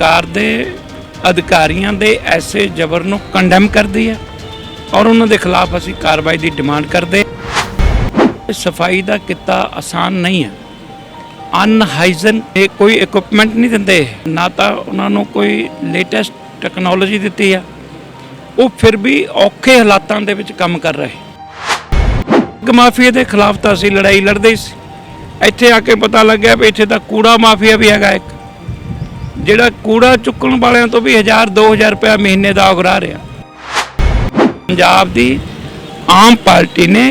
ਸਰਕਾਰ ਦੇ ਅਧਿਕਾਰੀਆਂ ਦੇ ਐਸੇ ਜ਼ਬਰ ਨੂੰ ਕੰਡੈਮ ਕਰਦੀ ਹੈ ਔਰ ਉਹਨਾਂ ਦੇ ਖਿਲਾਫ ਅਸੀਂ ਕਾਰਵਾਈ ਦੀ ਡਿਮਾਂਡ ਕਰਦੇ ਸਫ਼ਾਈ ਦਾ ਕਿੱਤਾ ਆਸਾਨ ਨਹੀਂ ਹੈ। ਅਨਹਾਈਜਨ ਇਹ ਕੋਈ ਇਕਵਿਪਮੈਂਟ ਨਹੀਂ ਦਿੰਦੇ। ਨਾ ਤਾਂ ਉਹਨਾਂ ਨੂੰ ਕੋਈ ਲੇਟੈਸਟ ਟੈਕਨੋਲੋਜੀ ਦਿੱਤੀ ਆ। ਉਹ ਫਿਰ ਵੀ ਔਖੇ ਹਾਲਾਤਾਂ ਦੇ ਵਿੱਚ ਕੰਮ ਕਰ ਰਹੇ। ਡਰੱਗ ਮਾਫੀਆ ਦੇ ਖਿਲਾਫ ਤਾਂ ਅਸੀਂ ਲੜਾਈ ਲੜਦੇ ਸੀ। ਇੱਥੇ ਆ ਕੇ ਪਤਾ ਲੱਗਿਆ ਵੀ ਇੱਥੇ ਤਾਂ ਕੂੜਾ ਮਾਫੀਆ ਵੀ ਹੈਗਾ ਇੱਕ। ਜਿਹੜਾ ਕੂੜਾ ਚੁੱਕਣ ਵਾਲਿਆਂ ਤੋਂ ਵੀ 1000 2000 ਰੁਪਏ ਮਹੀਨੇ ਦਾ ਉਗਰਾ ਰਿਹਾ। ਪੰਜਾਬ ਦੀ ਆਮ ਪਾਰਟੀ ਨੇ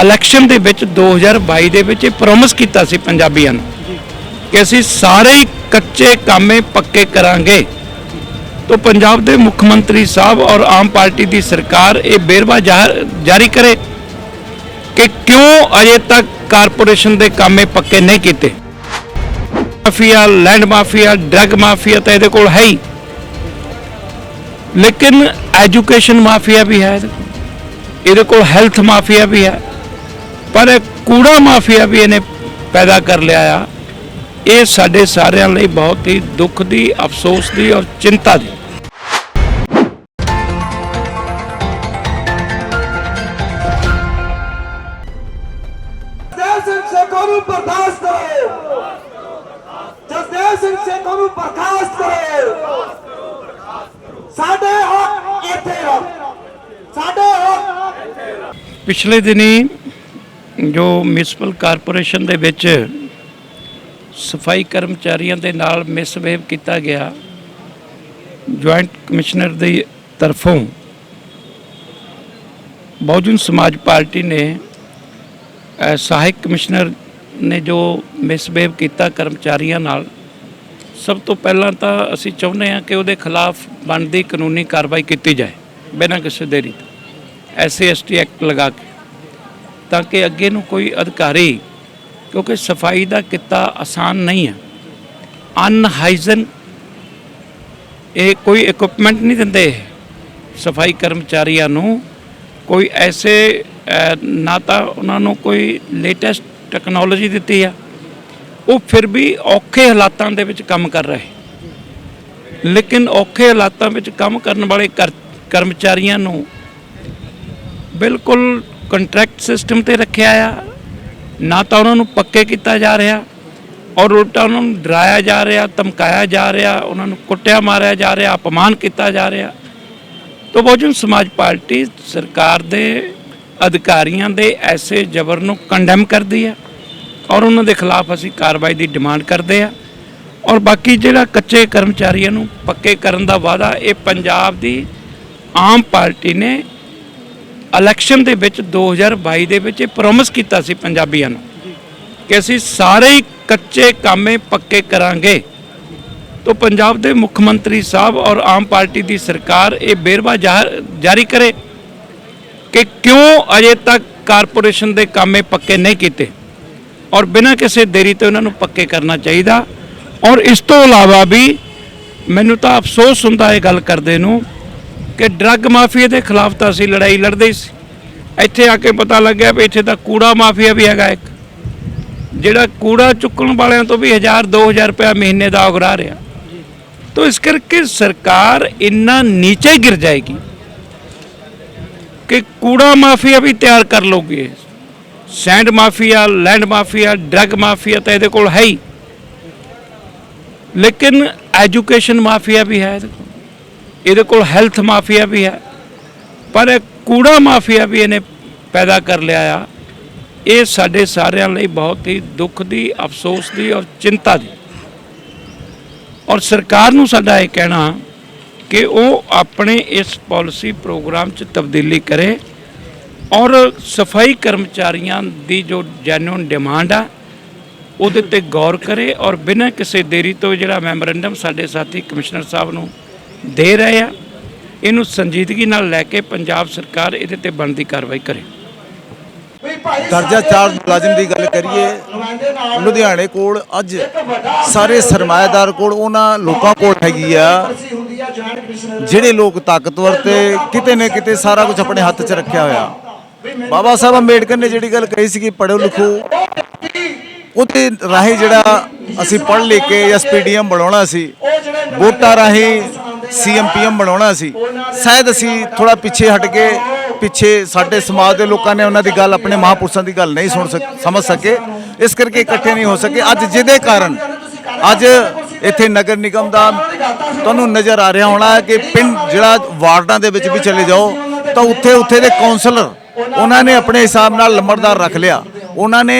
ਇਲੈਕਸ਼ਨ ਦੇ ਵਿੱਚ 2022 ਦੇ ਵਿੱਚ ਇਹ ਪ੍ਰੋਮਿਸ ਕੀਤਾ ਸੀ ਪੰਜਾਬੀਆਂ ਨੂੰ ਕਿ ਅਸੀਂ ਸਾਰੇ ਕੱਚੇ ਕਾਮੇ ਪੱਕੇ ਕਰਾਂਗੇ। ਤੋਂ ਪੰਜਾਬ ਦੇ ਮੁੱਖ ਮੰਤਰੀ ਸਾਹਿਬ ਔਰ ਆਮ ਪਾਰਟੀ ਦੀ ਸਰਕਾਰ ਇਹ ਬੇਰਵਾ ਜਾਰੀ ਕਰੇ ਕਿ ਕਿਉਂ ਅਜੇ ਤੱਕ ਕਾਰਪੋਰੇਸ਼ਨ ਦੇ ਕਾਮੇ ਪੱਕੇ ਨਹੀਂ ਕੀਤੇ? Mafia, land mafia, drug mafia ਤਾਂ ਇਹਦੇ ਕੋਲ ਹੈ ਹੀ ਲੇਕਿਨ ਐਜੂਕੇਸ਼ਨ ਮਾਫੀਆ ਵੀ ਹੈ, ਇਹਦੇ ਕੋਲ। ਹੈਲਥ ਮਾਫੀਆ ਵੀ ਹੈ, ਪਰ ਕੂੜਾ ਮਾਫੀਆ ਵੀ ਇਹਨੇ ਪੈਦਾ ਕਰ ਲਿਆ ਆ ਇਹ ਸਾਡੇ ਸਾਰਿਆਂ ਲਈ ਬਹੁਤ ਹੀ ਦੁੱਖ ਦੀ, ਅਫਸੋਸ ਦੀ ਔਰ ਚਿੰਤਾ ਦੀ ਪਿਛਲੇ ਦਿਨੀ ਜੋ ਮਿਊਨਿਸਪਲ ਕਾਰਪੋਰੇਸ਼ਨ ਦੇ ਵਿੱਚ ਸਫ਼ਾਈ ਕਰਮਚਾਰੀਆਂ ਦੇ ਨਾਲ ਮਿਸਬਿਹੇਵ ਕੀਤਾ ਗਿਆ, ਜੁਆਇੰਟ ਕਮਿਸ਼ਨਰ ਦੀ ਤਰਫੋਂ ਬਹੁਜਨ ਸਮਾਜ ਪਾਰਟੀ ਨੇ ਸਹਾਇਕ ਕਮਿਸ਼ਨਰ ਨੇ ਜੋ ਮਿਸਬਿਹੇਵ ਕੀਤਾ ਕਰਮਚਾਰੀਆਂ ਨਾਲ, ਸਭ ਤੋਂ ਪਹਿਲਾਂ ਤਾਂ ਅਸੀਂ ਚਾਹੁੰਦੇ ਹਾਂ ਕਿ ਉਹਦੇ ਖਿਲਾਫ ਬਣਦੀ ਕਾਨੂੰਨੀ ਕਾਰਵਾਈ ਕੀਤੀ ਜਾਏ, ਬਿਨਾਂ ਕਿਸੇ ਦੇਰੀ ਤੋਂ। ਐਸਸੀ ਐਸਟੀ ਐਕਟ ਲਗਾ ਕੇ, ਤਾਂ ਕਿ ਅੱਗੇ ਨੂੰ ਕੋਈ ਅਧਿਕਾਰੀ, ਕਿਉਂਕਿ ਸਫ਼ਾਈ ਦਾ ਕਿੱਤਾ ਆਸਾਨ ਨਹੀਂ ਹੈ। ਅਨਹਾਈਜਨ, ਇਹ ਕੋਈ ਇਕਵਿਪਮੈਂਟ ਨਹੀਂ ਦਿੰਦੇ। ਇਹ। ਸਫ਼ਾਈ ਕਰਮਚਾਰੀਆਂ ਨੂੰ ਕੋਈ ਐਸੇ ਨਾ ਤਾਂ ਉਹਨਾਂ ਨੂੰ ਕੋਈ ਲੇਟੈਸਟ ਟੈਕਨੋਲੋਜੀ ਦਿੱਤੀ ਆ। ਉਹ ਫਿਰ ਵੀ ਔਖੇ ਹਾਲਾਤਾਂ ਦੇ ਵਿੱਚ ਕੰਮ ਕਰ ਰਹੇ। ਲੇਕਿਨ ਔਖੇ ਹਾਲਾਤਾਂ ਵਿੱਚ ਕੰਮ ਕਰਨ ਵਾਲੇ ਕਰ- ਕਰਮਚਾਰੀਆਂ ਨੂੰ ਬਿਲਕੁਲ ਕੰਟਰੈਕਟ ਸਿਸਟਮ ਤੇ ਰੱਖਿਆ ਆ। ਨਾ ਤਾਂ ਉਹਨਾਂ ਨੂੰ ਪੱਕੇ ਕੀਤਾ ਜਾ ਰਿਹਾ ਔਰ ਉਲਟਾ ਉਹਨਾਂ ਨੂੰ ਡਰਾਇਆ ਜਾ ਰਿਹਾ, ਧਮਕਾਇਆ ਜਾ ਰਿਹਾ, ਉਹਨਾਂ ਨੂੰ ਕੁੱਟਿਆ ਮਾਰਿਆ ਜਾ ਰਿਹਾ, ਅਪਮਾਨ ਕੀਤਾ ਜਾ ਰਿਹਾ। ਤੋਂ ਬਹੁਜਨ ਸਮਾਜ ਪਾਰਟੀ ਸਰਕਾਰ ਦੇ ਅਧਿਕਾਰੀਆਂ ਦੇ ਐਸੇ ਜ਼ਬਰ ਨੂੰ ਕੰਡੈਮ ਕਰਦੀ ਹੈ ਔਰ ਉਹਨਾਂ ਦੇ ਖਿਲਾਫ ਅਸੀਂ ਕਾਰਵਾਈ ਦੀ ਡਿਮਾਂਡ ਕਰਦੇ ਆ। ਔਰ ਬਾਕੀ ਜਿਹੜਾ ਕੱਚੇ ਕਰਮਚਾਰੀਆਂ ਨੂੰ ਪੱਕੇ ਕਰਨ ਦਾ ਵਾਅਦਾ, ਇਹ ਪੰਜਾਬ ਦੀ ਆਮ ਪਾਰਟੀ ਨੇ ਇਲੈਕਸ਼ਨ ਦੇ ਵਿੱਚ 2022 ਦੇ ਵਿੱਚ ਇਹ ਪ੍ਰੋਮਿਸ ਕੀਤਾ ਸੀ ਪੰਜਾਬੀਆਂ ਨੂੰ ਕਿ ਅਸੀਂ ਸਾਰੇ ਹੀ ਕੱਚੇ ਕਾਮੇ ਪੱਕੇ ਕਰਾਂਗੇ। ਤੋਂ ਪੰਜਾਬ ਦੇ ਮੁੱਖ ਮੰਤਰੀ ਸਾਹਿਬ ਔਰ ਆਮ ਪਾਰਟੀ ਦੀ ਸਰਕਾਰ ਇਹ ਬੇਰਵਾ ਜ਼ਾਹਰ- ਜਾਰੀ ਕਰੇ ਕਿ ਕਿਉਂ ਅਜੇ ਤੱਕ ਕਾਰਪੋਰੇਸ਼ਨ ਦੇ ਕਾਮੇ ਪੱਕੇ ਨਹੀਂ ਕੀਤੇ ਔਰ ਬਿਨਾਂ ਕਿਸੇ ਦੇਰੀ ਤੋਂ ਉਹਨਾਂ ਨੂੰ ਪੱਕੇ ਕਰਨਾ ਚਾਹੀਦਾ। ਔਰ ਇਸ ਤੋਂ ਇਲਾਵਾ ਵੀ ਮੈਨੂੰ ਤਾਂ ਅਫਸੋਸ ਹੁੰਦਾ ਇਹ ਗੱਲ ਕਰਦੇ ਨੂੰ ਕਿ ਡਰੱਗ ਮਾਫੀਆ ਦੇ ਖਿਲਾਫ ਤਾਂ ਅਸੀਂ ਲੜਾਈ ਲੜਦੇ ਸੀ। ਇੱਥੇ ਆ ਕੇ ਪਤਾ ਲੱਗਿਆ ਵੀ ਇੱਥੇ ਤਾਂ ਕੂੜਾ ਮਾਫੀਆ ਵੀ ਹੈਗਾ ਇੱਕ। ਜਿਹੜਾ ਕੂੜਾ ਚੁੱਕਣ ਵਾਲਿਆਂ ਤੋਂ ਵੀ 1000 2000 ਰੁਪਏ ਮਹੀਨੇ ਦਾ ਉਗਰਾ ਰਿਹਾ। ਤੋ ਇਸ ਕਰਕੇ ਸਰਕਾਰ ਇੰਨਾ ਨੀਚੇ ਗਿਰ ਜਾਏਗੀ ਕਿ ਕੂੜਾ ਮਾਫੀਆ ਵੀ ਤਿਆਰ ਕਰ ਲੋਗੇ sand mafia, land mafia, drug mafia ਤਾਂ ਇਹਦੇ ਕੋਲ ਹੈ ਹੀ। ਲੇਕਿਨ ਐਜੂਕੇਸ਼ਨ ਮਾਫੀਆ ਵੀ ਹੈ ਇਹਦੇ ਕੋਲ। ਇਹਦੇ ਕੋਲ ਹੈਲਥ ਮਾਫੀਆ ਵੀ ਹੈ, ਪਰ ਕੂੜਾ ਮਾਫੀਆ ਵੀ ਇਹਨੇ ਪੈਦਾ ਕਰ ਲਿਆ ਆ। ਇਹ ਸਾਡੇ ਸਾਰਿਆਂ ਲਈ ਬਹੁਤ ਹੀ ਦੁੱਖ ਦੀ, ਅਫਸੋਸ ਦੀ ਔਰ ਚਿੰਤਾ ਦੀ। ਔਰ ਸਰਕਾਰ ਨੂੰ ਸਾਡਾ ਇਹ ਕਹਿਣਾ ਕਿ ਉਹ ਆਪਣੇ ਇਸ ਪਾਲਿਸੀ ਪ੍ਰੋਗਰਾਮ 'ਚ ਤਬਦੀਲੀ ਕਰੇ ਔਰ ਸਫ਼ਾਈ ਕਰਮਚਾਰੀਆਂ ਦੀ ਜੋ ਜੈਨੂਨ ਡਿਮਾਂਡ ਆ, ਉਹਦੇ ਤੇ ਗੌਰ ਕਰੇ ਔਰ ਬਿਨਾਂ ਕਿਸੇ ਦੇਰੀ ਤੋਂ ਜਿਹੜਾ ਮੈਮੋਰੈਂਡਮ ਸਾਡੇ ਸਾਥੀ ਕਮਿਸ਼ਨਰ ਸਾਹਿਬ ਨੂੰ ਦੇ ਰਹੇ ਆ। ਇਹਨੂੰ ਸੰਜੀਦਗੀ ਨਾਲ ਲੈ ਕੇ ਪੰਜਾਬ ਸਰਕਾਰ ਇਹਦੇ ਤੇ ਬਣਦੀ ਕਾਰਵਾਈ ਕਰੇ। ਦਰਜਾ ਸਾਡੇ 4 ਮੁਲਾਜ਼ਮ ਦੀ ਗੱਲ ਕਰੀਏ ਲੁਧਿਆਣੇ ਕੋਲ ਅੱਜ ਸਾਰੇ ਸਰਮਾਏਦਾਰ ਕੋਲ ਉਹਨਾਂ ਲੋਕਾਂ ਕੋਲ ਹੈਗੀ ਆ। ਜਿਹੜੇ ਲੋਕ ਤਾਕਤਵਰ ਤੇ ਕਿਤੇ ਨਾ ਕਿਤੇ ਸਾਰਾ ਕੁਝ ਆਪਣੇ ਹੱਥ 'ਚ ਰੱਖਿਆ ਹੋਇਆ। ਬਾਬਾ ਸਾਹਿਬ ਅੰਬੇਡਕਰ ਨੇ ਜਿਹੜੀ ਗੱਲ ਕਹੀ ਸੀ ਕਿ ਪੜ੍ਹੋ ਲਿਖੋ। ਉਹਦੇ ਰਾਹੀਂ ਜਿਹੜਾ ਅਸੀਂ ਪੜ੍ਹ ਲਿਖ ਕੇ ਐਸਪੀਡੀਐਮ ਬਣਾਉਣਾ ਸੀ ਵੋਟਾਂ ਰਾਹੀਂ ਸੀਐਮਪੀਐਮ ਬਣਾਉਣਾ ਸੀ। ਸ਼ਾਇਦ ਅਸੀਂ ਥੋੜਾ ਪਿੱਛੇ ਹਟ ਕੇ, ਪਿੱਛੇ ਸਾਡੇ ਸਮਾਜ ਦੇ ਲੋਕਾਂ ਨੇ ਉਹਨਾਂ ਦੀ ਗੱਲ ਆਪਣੇ ਮਹਾਪੁਰਸ਼ਾਂ ਦੀ ਗੱਲ ਨਹੀਂ ਸੁਣ ਸਕ, ਸਮਝ ਸਕੇ। ਇਸ ਕਰਕੇ ਇਕੱਠੇ ਨਹੀਂ ਹੋ ਸਕੇ। ਅੱਜ ਜਿਹਦੇ ਕਾਰਨ, ਅੱਜ ਇੱਥੇ ਨਗਰ ਨਿਗਮ ਦਾ ਤੁਹਾਨੂੰ ਨਜ਼ਰ ਆ ਰਿਹਾ ਹੋਣਾ ਕਿ ਪਿੰਡ ਜਿਹੜਾ ਵਾਰਡਾਂ ਦੇ ਵਿੱਚ ਵੀ ਚਲੇ ਜਾਓ, ਤਾਂ ਉੱਥੇ ਉੱਥੇ ਦੇ ਕਾਉਂਸਲਰ ਉਹਨਾਂ ਨੇ ਆਪਣੇ ਹਿਸਾਬ ਨਾਲ ਲੰਬੜਦਾਰ ਰੱਖ ਲਿਆ। ਉਹਨਾਂ ਨੇ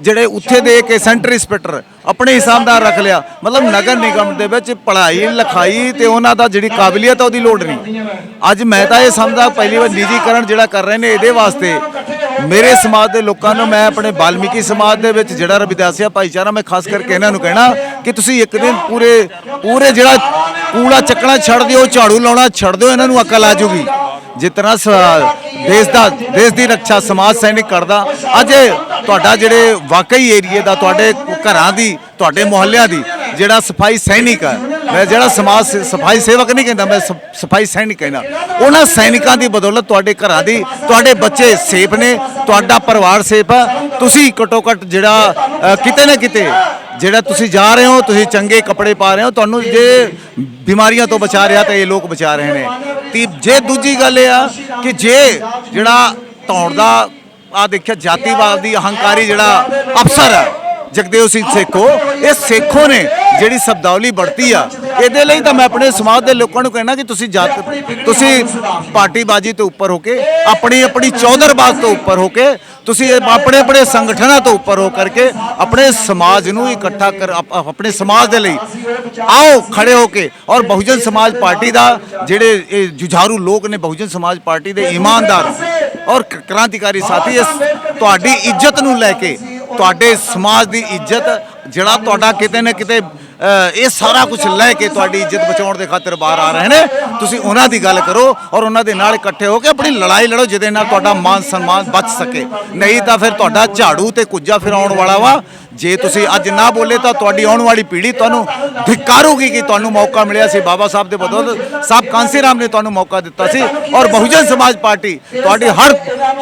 ਜਿਹੜੇ ਉੱਥੇ ਦੇ ਇੱਕ ਸੈਂਟਰ ਇੰਸਪੈਕਟਰ ਆਪਣੇ ਹਿਸਾਬ ਨਾਲ ਰੱਖ ਲਿਆ। ਮਤਲਬ ਨਗਰ ਨਿਗਮ ਦੇ ਵਿੱਚ ਪੜ੍ਹਾਈ, ਲਿਖਾਈ ਤੇ ਉਹਨਾਂ ਦਾ ਜਿਹੜੀ ਕਾਬਲੀਅਤ ਆ ਉਹਦੀ ਲੋੜ ਨਹੀਂ। ਅੱਜ ਮੈਂ ਤਾਂ ਇਹ ਸਮਝਦਾ, ਪਹਿਲੀ ਵਾਰ ਨਿੱਜੀਕਰਨ ਜਿਹੜਾ ਕਰ ਰਹੇ ਨੇ ਇਹਦੇ ਵਾਸਤੇ, ਮੇਰੇ ਸਮਾਜ ਦੇ ਲੋਕਾਂ ਨੂੰ ਮੈਂ ਆਪਣੇ ਬਾਲਮੀਕੀ ਸਮਾਜ ਦੇ ਵਿੱਚ ਜਿਹੜਾ ਰਵਿਦਾਸੀਆ ਭਾਈਚਾਰਾ, ਮੈਂ ਖਾਸ ਕਰਕੇ ਇਹਨਾਂ ਨੂੰ ਕਹਿਣਾ ਕਿ ਤੁਸੀਂ ਇੱਕ ਦਿਨ ਪੂਰੇ ਪੂਰੇ ਜਿਹੜਾ ਕੂੜਾ ਚੱਕਣਾ ਛੱਡ ਦਿਓ, ਝਾੜੂ ਲਾਉਣਾ ਛੱਡ ਦਿਓ, ਇਹਨਾਂ ਨੂੰ ਅਕਲ ਆ ਜੂਗੀ ਜਿਸ ਤਰ੍ਹਾਂ ਸ- ਦੇਸ਼ ਦਾ ਦੇਸ਼ ਦੀ ਰੱਖਿਆ ਸਮਾਜ ਸੈਨਿਕ ਕਰਦਾ, ਅੱਜ ਤੁਹਾਡਾ ਜਿਹੜੇ ਵਾਕਈ ਏਰੀਏ ਦਾ, ਤੁਹਾਡੇ ਘਰਾਂ ਦੀ, ਤੁਹਾਡੇ ਮੁਹੱਲਿਆਂ ਦੀ ਜਿਹੜਾ ਸਫ਼ਾਈ ਸੈਨਿਕ ਹੈ, ਮੈਂ ਜਿਹੜਾ ਸਮਾਜ ਸਫ਼ਾਈ ਸੇਵਕ ਨਹੀਂ ਕਹਿੰਦਾ, ਮੈਂ ਸਫ਼ਾਈ ਸੈਨਿਕ ਕਹਿੰਦਾ, ਉਹਨਾਂ ਸੈਨਿਕਾਂ ਦੀ ਬਦੌਲਤ ਤੁਹਾਡੇ ਘਰਾਂ ਦੀ, ਤੁਹਾਡੇ ਬੱਚੇ ਸੇਫ ਨੇ, ਤੁਹਾਡਾ ਪਰਿਵਾਰ ਸੇਫ ਹੈ। ਤੁਸੀਂ ਘਟੋ ਘਟ ਜਿਹੜਾ ਕਿਤੇ ਨਾ ਕਿਤੇ ਜਿਹੜਾ ਤੁਸੀਂ ਜਾ ਰਹੇ ਹੋ, ਤੁਸੀਂ ਚੰਗੇ ਕੱਪੜੇ ਪਾ ਰਹੇ ਹੋ, ਤੁਹਾਨੂੰ ਜੇ ਬਿਮਾਰੀਆਂ ਤੋਂ ਬਚਾ ਰਿਹਾ ਤਾਂ ਇਹ ਲੋਕ ਬਚਾ ਰਹੇ ਨੇ। ਤੇ ਜੇ ਦੂਜੀ ਗੱਲ ਇਹ ਆ ਕਿ ਜੇ ਜਿਹੜਾ ਧੌਣ ਦਾ ਆ ਦੇਖਿਆ, ਜਾਤੀਵਾਦ ਦੀ ਅਹੰਕਾਰੀ ਜਿਹੜਾ ਅਫਸਰ ਹੈ ਜਗਦੇਵ ਸਿੰਘ ਸੇਖੋ, ਇਹ ਸੇਖੋ ਨੇ ਜਿਹੜੀ ਸ਼ਬਦਾਵਲੀ ਵਰਤੀ ਆ, ਇਹਦੇ ਲਈ ਤਾਂ ਮੈਂ ਆਪਣੇ ਸਮਾਜ ਦੇ ਲੋਕਾਂ ਨੂੰ ਕਹਿਣਾ ਕਿ ਤੁਸੀਂ ਜਾਤ ਤੁਸੀਂ ਪਾਰਟੀਬਾਜ਼ੀ ਤੋਂ ਉੱਪਰ ਹੋ ਕੇ, ਆਪਣੀ ਆਪਣੀ ਚੌਧਰਬਾਜ਼ ਤੋਂ ਉੱਪਰ ਹੋ ਕੇ, ਤੁਸੀਂ ਆਪਣੇ ਆਪਣੇ ਸੰਗਠਨਾਂ ਤੋਂ ਉੱਪਰ ਹੋ ਕਰਕੇ ਆਪਣੇ ਸਮਾਜ ਨੂੰ ਇਕੱਠਾ ਕਰ ਆਪਣੇ ਸਮਾਜ ਦੇ ਲਈ ਆਓ, ਖੜੇ ਹੋ ਕੇ, ਔਰ ਬਹੁਜਨ ਸਮਾਜ ਪਾਰਟੀ ਦਾ ਜਿਹੜੇ ਇਹ ਜੁਝਾਰੂ ਲੋਕ ਨੇ ਬਹੁਜਨ ਸਮਾਜ ਪਾਰਟੀ ਦੇ ਇਮਾਨਦਾਰ ਔਰ ਕ੍ਰਾਂਤੀਕਾਰੀ ਸਾਥੀ, ਇਸ ਤੁਹਾਡੀ ਇੱਜ਼ਤ ਨੂੰ ਲੈ ਕੇ ਤੁਹਾਡੇ ਸਮਾਜ ਦੀ ਇੱਜ਼ਤ, ਜਿਹੜਾ ਤੁਹਾਡਾ ਕਿਤੇ ਨਾ ਕਿਤੇ ਇਹ ਸਾਰਾ ਕੁਝ ਲੈ ਕੇ ਤੁਹਾਡੀ ਇੱਜ਼ਤ ਬਚਾਉਣ ਦੇ ਖਾਤਰ ਬਾਹਰ ਆ ਰਹੇ ਨੇ। ਤੁਸੀਂ ਉਹਨਾਂ ਦੀ ਗੱਲ ਕਰੋ ਔਰ ਉਹਨਾਂ ਦੇ ਨਾਲ ਇਕੱਠੇ ਹੋ ਕੇ ਆਪਣੀ ਲੜਾਈ ਲੜੋ, ਜਿਹਦੇ ਨਾਲ ਤੁਹਾਡਾ ਮਾਨ ਸਨਮਾਨ ਬਚ ਸਕੇ। ਨਹੀਂ ਤਾਂ ਫਿਰ ਤੁਹਾਡਾ ਝਾੜੂ ਤੇ ਕੁੱਜਾ ਫਿਰ ਆਉਣ ਵਾਲਾ ਵਾ। ਜੇ ਤੁਸੀਂ ਅੱਜ ਨਾ ਬੋਲੇ ਤਾਂ ਤੁਹਾਡੀ ਆਉਣ ਵਾਲੀ ਪੀੜ੍ਹੀ ਤੁਹਾਨੂੰ ધિੱਕਾਰੂਗੀ ਕਿ ਤੁਹਾਨੂੰ ਮੌਕਾ ਮਿਲਿਆ ਸੀ। ਬਾਬਾ ਸਾਹਿਬ ਦੇ ਬਦੌਲਤ ਸਾਹਿਬ ਕਾਂਸੀ ਰਾਮ ਨੇ ਤੁਹਾਨੂੰ ਮੌਕਾ ਦਿੱਤਾ ਸੀ ਔਰ ਬਹੁਜਨ ਸਮਾਜ ਪਾਰਟੀ ਤੁਹਾਡੀ ਹਰ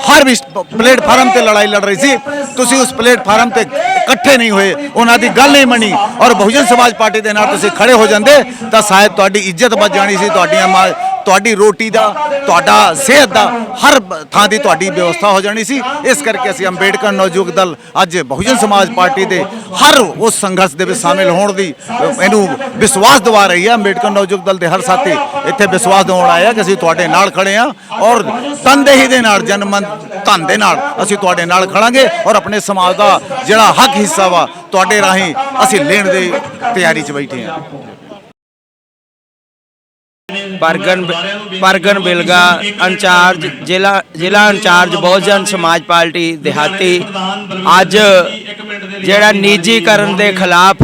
ਹਰ ਪਲੇਟਫਾਰਮ ਤੇ ਲੜਾਈ ਲੜ ਰਹੀ ਸੀ। ਤੁਸੀਂ ਉਸ ਪਲੇਟਫਾਰਮ ਤੇ ਇਕੱਠੇ ਨਹੀਂ ਹੋਏ। ਉਹਨਾਂ ਦੀ ਗੱਲ ਨਹੀਂ ਮੰਨੀ ਔਰ ਬਹੁਜਨ ਸਮਾਜ ਪਾਰਟੀ ਦੇ ਨਾਲ ਤੁਸੀਂ ਖੜੇ ਹੋ ਜਾਂਦੇ ਤਾਂ ਸ਼ਾਇਦ ਤੁਹਾਡੀ ਇੱਜ਼ਤ ਬਚ ਜਾਣੀ ਸੀ, ਤੁਹਾਡੀਆਂ ਮਾ- ਤੁਹਾਡੀ ਰੋਟੀ ਦਾ ਤੁਹਾਡਾ ਸਿਹਤ ਦਾ ਹਰ ਥਾਂ ਦੀ ਤੁਹਾਡੀ ਵਿਵਸਥਾ ਹੋ ਜਾਣੀ ਸੀ। ਇਸ ਕਰਕੇ ਅਸੀਂ ਅੰਬੇਡਕਰ ਨੌਜਵਾਨ ਦਲ ਅੱਜ ਬਹੁਜਨ ਸਮਾਜ ਪਾਰਟੀ ਦੇ ਹਰ ਉਸ ਸੰਘਰਸ਼ ਦੇ ਵਿੱਚ ਸ਼ਾਮਿਲ ਹੋਣ ਦੀ ਇਹਨੂੰ ਵਿਸ਼ਵਾਸ ਦਿਵਾ ਰਹੀ ਹੈ। ਅੰਬੇਡਕਰ ਨੌਜਵਾਨ ਦਲ ਦੇ ਹਰ ਸਾਥੀ ਇੱਥੇ ਵਿਸ਼ਵਾਸ ਦਿਵਾਉਣ ਆਏ ਆ ਕਿ ਅਸੀਂ ਤੁਹਾਡੇ ਨਾਲ ਖੜੇ ਆ ਔਰ ਤਨਦੇਹੀ ਦੇ ਨਾਲ ਜਨਮਨ ਧਨ ਦੇ ਨਾਲ ਅਸੀਂ ਤੁਹਾਡੇ ਨਾਲ ਖੜਾਂਗੇ ਔਰ ਆਪਣੇ ਸਮਾਜ ਦਾ ਜਿਹੜਾ ਹੱਕ ਹਿੱਸਾ ਵਾ ਤੁਹਾਡੇ ਰਾਹੀਂ ਅਸੀਂ ਲੈਣ ਦੀ ਤਿਆਰੀ 'ਚ ਬੈਠੇ ਆ ਪਰਗਨ ਪਰਗਨ ਬਿਲਗਾ ਇੰਚਾਰਜ ਜ਼ਿਲ੍ਹਾ ਜ਼ਿਲ੍ਹਾ ਇੰਚਾਰਜ ਬਹੁਜਨ ਸਮਾਜ ਪਾਰਟੀ ਦਿਹਾਤੀ। ਅੱਜ ਜਿਹੜਾ ਨਿੱਜੀਕਰਨ ਦੇ ਖਿਲਾਫ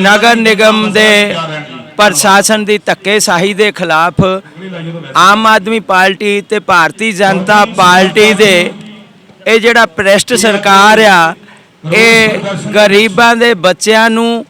ਨਗਰ ਨਿਗਮ ਦੇ ਪ੍ਰਸ਼ਾਸਨ ਦੀ ਧੱਕੇਸ਼ਾਹੀ ਦੇ ਖਿਲਾਫ ਆਮ ਆਦਮੀ ਪਾਰਟੀ ਤੇ ਭਾਰਤੀ ਜਨਤਾ ਪਾਰਟੀ ਦੇ ਇਹ ਜਿਹੜਾ ਭ੍ਰਿਸ਼ਟ ਸਰਕਾਰ ਆ, ਇਹ ਗਰੀਬਾਂ ਦੇ ਬੱਚਿਆਂ ਨੂੰ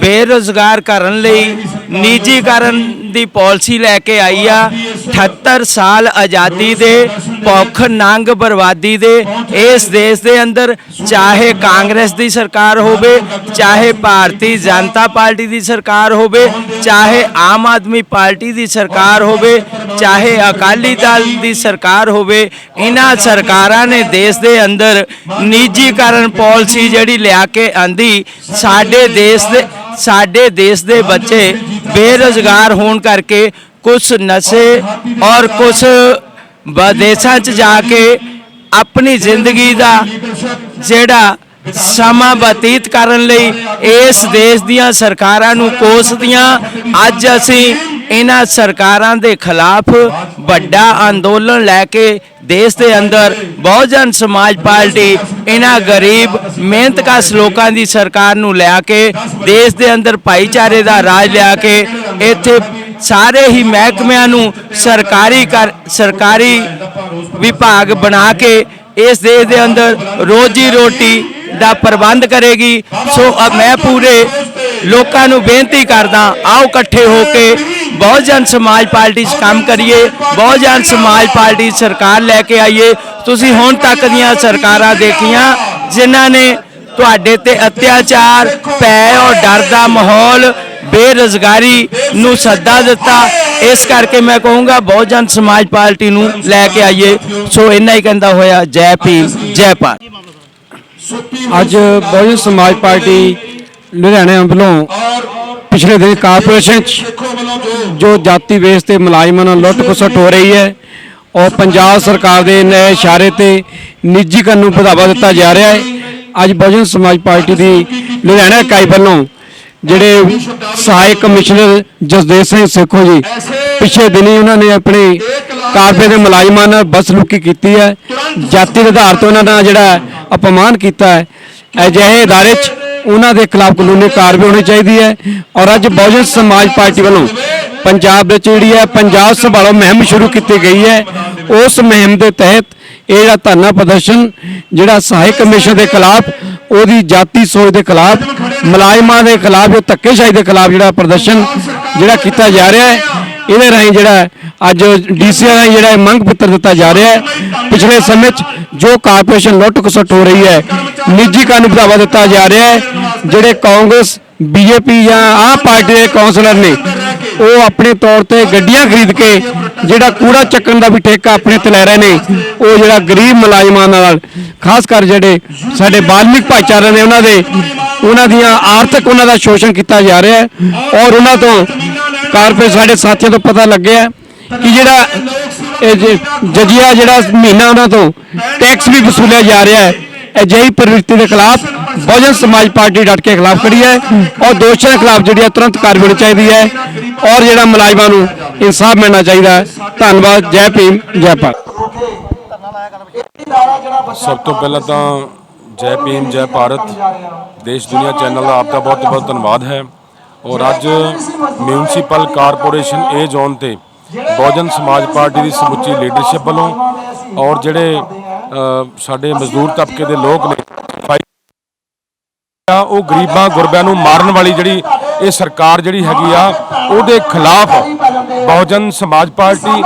ਬੇਰੁਜ਼ਗਾਰ ਕਰਨ ਲਈ ਨਿੱਜੀਕਰਨ ਦੀ ਪਾਲਿਸੀ ਲੈ ਕੇ ਆਈ ਆ। 78 ਸਾਲ ਆਜ਼ਾਦੀ ਦੇ, ਭੁੱਖ, ਨੰਗ, ਬਰਬਾਦੀ ਦੇ, ਇਸ ਦੇਸ਼ ਦੇ ਅੰਦਰ ਚਾਹੇ ਕਾਂਗਰਸ ਦੀ ਸਰਕਾਰ ਹੋਵੇ, ਚਾਹੇ ਭਾਰਤੀ ਜਨਤਾ ਪਾਰਟੀ ਦੀ ਸਰਕਾਰ ਹੋਵੇ, ਚਾਹੇ ਆਮ ਆਦਮੀ ਪਾਰਟੀ ਦੀ ਸਰਕਾਰ ਹੋਵੇ, ਚਾਹੇ ਅਕਾਲੀ ਦਲ ਦੀ ਸਰਕਾਰ ਹੋਵੇ, ਇਹਨਾਂ ਸਰਕਾਰਾਂ ਨੇ ਦੇਸ਼ ਦੇ ਅੰਦਰ ਨਿੱਜੀਕਰਨ ਪਾਲਿਸੀ ਜਿਹੜੀ ਲਿਆ ਕੇ ਆਂਦੀ, ਸਾਡੇ ਦੇਸ਼ ਦੇ ਸਾਡੇ ਦੇਸ਼ ਦੇ ਬੱਚੇ ਬੇਰੁਜ਼ਗਾਰ ਹੋਣ ਕਰਕੇ ਕੁਝ ਨਸ਼ੇ ਔਰ ਕੁਝ ਵਿਦੇਸ਼ਾਂ 'ਚ ਜਾ ਕੇ ਆਪਣੀ ਜ਼ਿੰਦਗੀ ਦਾ ਜਿਹੜਾ ਸਮਾਂ ਬਤੀਤ ਕਰਨ ਲਈ ਇਸ ਦੇਸ਼ ਦੀਆਂ ਸਰਕਾਰਾਂ ਨੂੰ ਕੋਸਦੀਆਂ। ਅੱਜ ਅਸੀਂ ਇਹਨਾਂ ਸਰਕਾਰਾਂ ਦੇ ਖਿਲਾਫ ਵੱਡਾ ਅੰਦੋਲਨ ਲੈ ਕੇ ਦੇਸ਼ ਦੇ ਅੰਦਰ ਬਹੁਜਨ ਸਮਾਜ ਪਾਰਟੀ ਇਹਨਾਂ ਗਰੀਬ, ਮਿਹਨਤਕਸ਼ ਲੋਕਾਂ ਦੀ ਸਰਕਾਰ ਨੂੰ ਲਿਆ ਕੇ, ਦੇਸ਼ ਦੇ ਅੰਦਰ ਭਾਈਚਾਰੇ ਦਾ ਰਾਜ ਲਿਆ ਕੇ, ਇੱਥੇ ਸਾਰੇ ਹੀ ਮਹਿਕਮਿਆਂ ਨੂੰ ਸਰਕਾਰੀ ਕਰ, ਸਰਕਾਰੀ ਵਿਭਾਗ ਬਣਾ ਕੇ ਇਸ ਦੇਸ਼ ਦੇ ਅੰਦਰ ਰੋਜੀ ਰੋਟੀ ਦਾ ਪ੍ਰਬੰਧ ਕਰੇਗੀ। ਸੋ ਮੈਂ ਪੂਰੇ ਲੋਕਾਂ ਨੂੰ ਬੇਨਤੀ ਕਰਦਾ, ਆਓ ਇਕੱਠੇ ਹੋ ਕੇ ਬਹੁਜਨ ਸਮਾਜ ਪਾਰਟੀ 'ਚ ਕੰਮ ਕਰੀਏ, ਬਹੁਜਨ ਸਮਾਜ ਪਾਰਟੀ ਸਰਕਾਰ ਲੈ ਕੇ ਆਈਏ। ਤੁਸੀਂ ਹੁਣ ਤੱਕ ਦੀਆਂ ਸਰਕਾਰਾਂ ਦੇਖੀਆਂ, ਜਿਨ੍ਹਾਂ ਨੇ ਤੁਹਾਡੇ ਤੇ ਅਤਿਆਚਾਰ, ਭੈ ਔਰ ਡਰ ਦਾ ਮਾਹੌਲ, ਬੇਰੁਜ਼ਗਾਰੀ ਨੂੰ ਸੱਦਾ ਦਿੱਤਾ। ਇਸ ਕਰਕੇ ਮੈਂ ਕਹੂੰਗਾ, ਬਹੁਜਨ ਸਮਾਜ ਪਾਰਟੀ ਨੂੰ ਲੈ ਕੇ ਆਈਏ। ਸੋ ਇੰਨਾ ਹੀ ਕਹਿੰਦਾ ਹੋਇਆ, ਜੈ ਭੀਮ, ਜੈ ਭਾਰਤ। ਅੱਜ ਬਹੁਜਨ ਸਮਾਜ ਪਾਰਟੀ ਲੁਧਿਆਣਾ ਵੱਲੋਂ ਪਿਛਲੇ ਦਿਨ ਕਾਰਪੋਰੇਸ਼ਨ 'ਚ ਜੋ ਜਾਤੀ ਬੇਸ ਤੇ ਮੁਲਾਜ਼ਮਾਂ ਨਾਲ ਲੁੱਟ ਖਸੁੱਟ ਹੋ ਰਹੀ ਹੈ ਔਰ ਪੰਜਾਬ ਸਰਕਾਰ ਦੇ ਨਏ ਇਸ਼ਾਰੇ ਤੇ ਨਿੱਜੀਕਰਨ ਨੂੰ ਵਧਾਵਾ ਦਿੱਤਾ ਜਾ ਰਿਹਾ ਹੈ ਅੱਜ ਬਹੁਜਨ ਸਮਾਜ ਪਾਰਟੀ ਦੀ ਲੁਧਿਆਣਾ ਇਕਾਈ ਵੱਲੋਂ ਜਿਹੜੇ ਸਹਾਇਕ ਕਮਿਸ਼ਨਰ ਜਸਦੇਵ ਸਿੰਘ ਸੇਖੋਂ ਜੀ ਪਿਛਲੇ ਦਿਨੀ ਉਹਨਾਂ ਨੇ ਆਪਣੇ ਕਾਰਪੇ ਦੇ ਮੁਲਾਜ਼ਮਾਂ ਨਾਲ ਬਸਲੂਕੀ ਕੀਤੀ ਹੈ ਜਾਤੀ ਦੇ ਆਧਾਰ ਤੇ ਉਹਨਾਂ ਦਾ ਜਿਹੜਾ ਅਪਮਾਨ ਕੀਤਾ ਹੈ ਅਜਿਹੇ ادارے 'ਚ ਉਹਨਾਂ ਦੇ ਖਿਲਾਫ ਕਾਨੂੰਨੀ ਕਾਰਵਾਈ ਹੋਣੀ ਚਾਹੀਦੀ ਹੈ ਔਰ ਅੱਜ ਬਹੁਜਨ ਸਮਾਜ ਪਾਰਟੀ ਵੱਲੋਂ ਪੰਜਾਬ ਵਿੱਚ ਜਿਹੜੀ ਹੈ ਪੰਜਾਬ ਸੰਭਾਲੋ ਮੁਹਿੰਮ ਸ਼ੁਰੂ ਕੀਤੀ ਗਈ ਹੈ। ਉਸ ਮੁਹਿੰਮ ਦੇ ਤਹਿਤ ਇਹ ਜਿਹੜਾ ਧਰਨਾ ਪ੍ਰਦਰਸ਼ਨ, ਜਿਹੜਾ ਸਹਾਇਕ ਕਮਿਸ਼ਨ ਦੇ ਖਿਲਾਫ, ਉਹਦੀ ਜਾਤੀ ਸੋਚ ਦੇ ਖਿਲਾਫ, ਮੁਲਾਜ਼ਮਾਂ ਦੇ ਖਿਲਾਫ ਜੋ ਧੱਕੇਸ਼ਾਹੀ ਦੇ ਖਿਲਾਫ ਜਿਹੜਾ ਪ੍ਰਦਰਸ਼ਨ ਜਿਹੜਾ ਕੀਤਾ ਜਾ ਰਿਹਾ ਹੈ ਇਹਦੇ ਰਾਹੀਂ ਜਿਹੜਾ ਹੈ, ਅੱਜ ਡੀਸੀ ਰਾਹੀਂ ਜਿਹੜਾ ਮੰਗ ਪੱਤਰ ਦਿੱਤਾ ਜਾ ਰਿਹਾ ਹੈ। ਪਿਛਲੇ ਸਮੇਂ 'ਚ ਜੋ ਕਾਰਪੋਰੇਸ਼ਨ ਲੁੱਟ ਖਸੁੱਟ ਹੋ ਰਹੀ ਹੈ ਨਿੱਜੀਕਰਨ ਨੂੰ ਵਧਾਵਾ ਦਿੱਤਾ ਜਾ ਰਿਹਾ ਹੈ। ਜਿਹੜੇ ਕਾਂਗਰਸ, ਬੀਜੇਪੀ ਜਾਂ ਆਮ ਪਾਰਟੀ ਦੇ ਕੌਂਸਲਰ ਨੇ, ਉਹ ਆਪਣੇ ਤੌਰ ਤੇ ਗੱਡੀਆਂ ਖਰੀਦ ਕੇ ਜਿਹੜਾ ਕੂੜਾ ਚੱਕਣ ਦਾ ਵੀ ਠੇਕਾ ਆਪਣੇ ਤੇ ਲੈ ਰਹੇ ਨੇ, ਉਹ ਜਿਹੜਾ ਗਰੀਬ ਮੁਲਾਜ਼ਮਾਂ ਨਾਲ, ਖਾਸ ਕਰ ਜਿਹੜੇ ਸਾਡੇ ਬਾਲਮਿਕ ਭਾਈਚਾਰੇ ਨੇ ਉਹਨਾਂ ਦੇ, ਉਹਨਾਂ ਦੀਆਂ ਆਰਥਿਕ ਉਹਨਾਂ ਦਾ ਸ਼ੋਸ਼ਣ ਕੀਤਾ ਜਾ ਰਿਹਾ ਹੈ। ਔਰ ਉਹਨਾਂ ਤੋਂ ਕਾਰਪੋਰੇਟ ਸਾਡੇ ਸਾਥੀਆਂ ਤੋਂ ਪਤਾ ਲੱਗਿਆ ਕਿ ਜਿਹੜਾ ਜਜੀਆ ਜਿਹੜਾ ਮਹੀਨਾ ਉਹਨਾਂ ਤੋਂ ਟੈਕਸ ਵੀ ਵਸੂਲਿਆ ਜਾ ਰਿਹਾ ਹੈ, ਅਜਿਹੀ ਪ੍ਰਵਿਰਤੀ ਦੇ ਖਿਲਾਫ ਬਹੁਜਨ ਸਮਾਜ ਪਾਰਟੀ ਡਟ ਕੇ ਖਿਲਾਫ ਖੜੀ ਹੈ ਔਰ ਦੋਸ਼ੀਆਂ ਦੇ ਖਿਲਾਫ ਜਿਹੜੀ ਹੈ ਤੁਰੰਤ ਕਾਰਵਾਈ ਹੋਣੀ ਚਾਹੀਦੀ ਹੈ ਔਰ ਜਿਹੜਾ ਮੁਲਾਜ਼ਮਾਂ ਨੂੰ ਇਨਸਾਫ ਮਿਲਣਾ ਚਾਹੀਦਾ ਹੈ। ਧੰਨਵਾਦ, ਜੈ ਭੀਮ, ਜੈ ਭਾਰਤ। ਸਭ ਤੋਂ ਪਹਿਲਾਂ ਤਾਂ ਜੈ ਭੀਮ, ਜੈ ਭਾਰਤ। ਦੇਸ਼, ਦੁਨੀਆ ਚੈਨਲ ਦਾ ਆਪ ਦਾ ਬਹੁਤ ਬਹੁਤ ਧੰਨਵਾਦ ਹੈ। ਔਰ ਅੱਜ ਮਿਊਨਿਸਪਲ ਕਾਰਪੋਰੇਸ਼ਨ ਏ ਜ਼ੋਨ ਤੇ ਬਹੁਜਨ ਸਮਾਜ ਪਾਰਟੀ ਦੀ ਸਮੁੱਚੀ ਲੀਡਰਸ਼ਿਪ ਵੱਲੋਂ ਔਰ ਜਿਹੜੇ ਸਾਡੇ ਮਜ਼ਦੂਰ ਤਬਕੇ ਦੇ ਲੋਕ ਨੇ ਉਹ ਗਰੀਬਾਂ ਗੁਰਬਿਆਂ ਨੂੰ ਮਾਰਨ ਵਾਲੀ ਜਿਹੜੀ ਇਹ ਸਰਕਾਰ ਜਿਹੜੀ ਹੈਗੀ ਆ, ਉਹਦੇ ਖਿਲਾਫ ਬਹੁਜਨ ਸਮਾਜ ਪਾਰਟੀ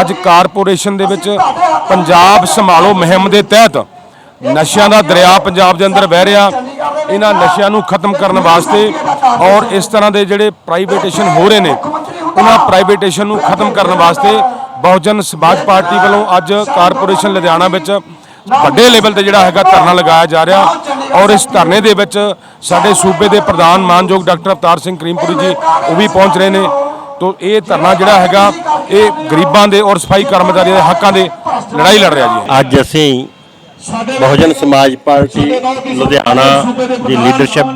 ਅੱਜ ਕਾਰਪੋਰੇਸ਼ਨ ਦੇ ਵਿੱਚ ਪੰਜਾਬ ਸੰਭਾਲੋ ਮੁਹਿੰਮ ਦੇ ਤਹਿਤ ਨਸ਼ਿਆਂ ਦਾ ਦਰਿਆ ਪੰਜਾਬ ਦੇ ਅੰਦਰ ਵਹਿ ਰਿਹਾ। ਇਹਨਾਂ ਨਸ਼ਿਆਂ ਨੂੰ ਖਤਮ ਕਰਨ ਵਾਸਤੇ ਔਰ ਇਸ ਤਰ੍ਹਾਂ ਦੇ ਜਿਹੜੇ ਪ੍ਰਾਈਵੇਟੇਸ਼ਨ ਹੋ ਰਹੇ ਨੇ, ਉਹਨਾਂ ਪ੍ਰਾਈਵੇਟੇਸ਼ਨ ਨੂੰ ਖਤਮ ਕਰਨ ਵਾਸਤੇ ਬਹੁਜਨ ਸਮਾਜ ਪਾਰਟੀ ਵੱਲੋਂ ਅੱਜ ਕਾਰਪੋਰੇਸ਼ਨ ਲੁਧਿਆਣਾ ਵਿੱਚ ਵੱਡੇ ਲੈਵਲ ਤੇ ਜਿਹੜਾ ਹੈਗਾ ਧਰਨਾ ਲਗਾਇਆ ਜਾ ਰਿਹਾ ਔਰ ਇਸ ਧਰਨੇ ਦੇ ਵਿੱਚ ਸਾਡੇ ਸੂਬੇ ਦੇ ਪ੍ਰਧਾਨ ਮਾਨਯੋਗ ਡਾਕਟਰ ਅਵਤਾਰ ਸਿੰਘ ਕਰੀਮਪੁਰੀ ਜੀ ਉਹ ਵੀ ਪਹੁੰਚ ਰਹੇ ਨੇ। ਤੋਂ ਇਹ ਧਰਨਾ ਜਿਹੜਾ ਹੈਗਾ, ਇਹ ਗਰੀਬਾਂ ਦੇ ਔਰ ਸਫ਼ਾਈ ਕਰਮਚਾਰੀਆਂ ਦੇ ਹੱਕਾਂ ਦੇ ਲੜਾਈ ਲੜ ਰਿਹਾ ਜੀ। ਅੱਜ ਅਸੀਂ ਬਹੁਜਨ ਸਮਾਜ ਪਾਰਟੀ ਲੁਧਿਆਣਾ ਦੀ ਲੀਡਰਸ਼ਿਪ